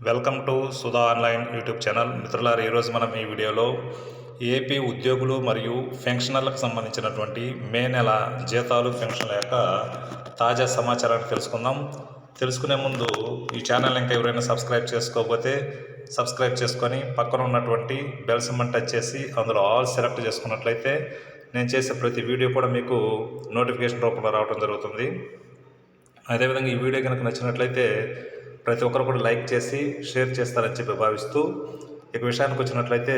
Welcome to Sudha online YouTube channel. మిత్రులారు ఈరోజు మనం ఈ వీడియోలో ఏపీ ఉద్యోగులు మరియు పెన్షనర్లకు సంబంధించినటువంటి మే నెల జీతాలు పెన్షన్ల యొక్క తాజా సమాచారాన్ని తెలుసుకుందాం. తెలుసుకునే ముందు ఈ ఛానల్ ఇంకా ఎవరైనా సబ్స్క్రైబ్ చేసుకోకపోతే సబ్స్క్రైబ్ చేసుకొని పక్కన ఉన్నటువంటి బెల్ సింబల్ టచ్ చేసి అందులో ఆల్ సెలెక్ట్ చేసుకున్నట్లయితే నేను చేసే ప్రతి వీడియో కూడా మీకు నోటిఫికేషన్ రూపంలో రావడం జరుగుతుంది. అదేవిధంగా ఈ వీడియో కనుక నచ్చినట్లయితే ప్రతి ఒక్కరు కూడా లైక్ చేసి షేర్ చేస్తారని చెప్పి భావిస్తూ ఇక విషయానికి వచ్చినట్లయితే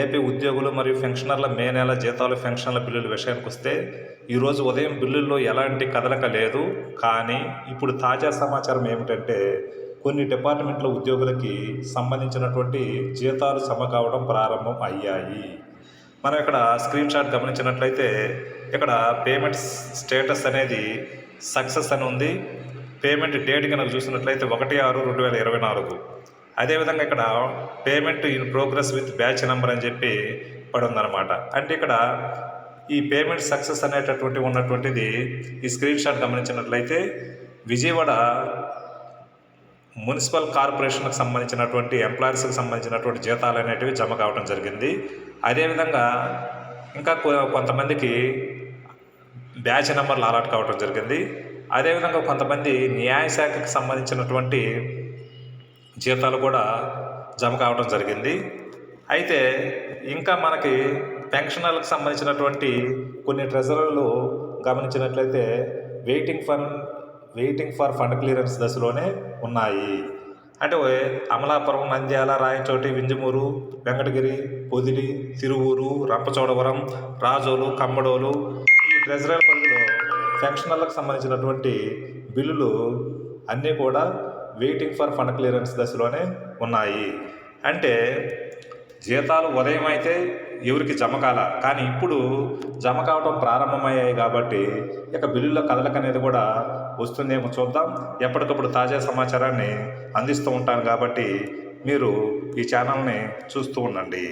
ఏపీ ఉద్యోగులు మరియు పెన్షనర్ల మే నెల జీతాలు పెన్షన్ల బిల్లుల విషయానికి వస్తే ఈరోజు ఉదయం బిల్లుల్లో ఎలాంటి కదలక లేదు. కానీ ఇప్పుడు తాజా సమాచారం ఏమిటంటే కొన్ని డిపార్ట్మెంట్ల ఉద్యోగులకి సంబంధించినటువంటి జీతాలు సమ కావడం ప్రారంభం అయ్యాయి. మనం ఇక్కడ స్క్రీన్ షాట్ గమనించినట్లయితే ఇక్కడ పేమెంట్ స్టేటస్ అనేది సక్సెస్ అని ఉంది. పేమెంట్ డేట్ కనుక చూసినట్లయితే ఒకటి ఆరు రెండు వేల ఇరవై నాలుగు. అదేవిధంగా ఇక్కడ payment in progress with batch number అని చెప్పి పడి ఉందన్నమాట అంటే ఇక్కడ ఈ పేమెంట్ సక్సెస్ అనేటటువంటి ఉన్నటువంటిది ఈ స్క్రీన్ షాట్ గమనించినట్లయితే విజయవాడ మున్సిపల్ కార్పొరేషన్కి సంబంధించినటువంటి ఎంప్లాయీస్కి సంబంధించినటువంటి జీతాలు అనేటివి జమ కావడం జరిగింది. అదేవిధంగా ఇంకా కొ- కొంతమందికి బ్యాచ్ నెంబర్లు అలాట్ కావడం జరిగింది. అదేవిధంగా కొంతమంది న్యాయశాఖకి సంబంధించినటువంటి జీతాలు కూడా జమ కావడం జరిగింది. అయితే ఇంకా మనకి పెన్షనర్లకు సంబంధించినటువంటి కొన్ని ట్రెజరీలు గమనించినట్లయితే waiting for waiting for fund clearance దశలోనే ఉన్నాయి. అంటే అమలాపురం నంద్యాల రాయచోటి వింజమూరు వెంకటగిరి పొదిలి తిరువూరు రంపచోడవరం రాజోలు కమ్మడోలు ఈ ట్రెజరర్ పరిధిలో పెన్షనర్లకు సంబంధించినటువంటి బిల్లులు అన్నీ కూడా వెయిటింగ్ ఫర్ ఫండ్ క్లియరెన్స్ దశలోనే ఉన్నాయి. అంటే జీతాలు ఉదయం అయితే ఎవరికి జమ కాల కానీ ఇప్పుడు జమ కావడం ప్రారంభమయ్యాయి కాబట్టి ఇక బిల్లుల కదలిక అనేది కూడా వస్తుందేమో చూద్దాం. ఎప్పటికప్పుడు తాజా సమాచారాన్ని అందిస్తూ ఉంటాను కాబట్టి మీరు ఈ ఛానల్ని చూస్తూ ఉండండి.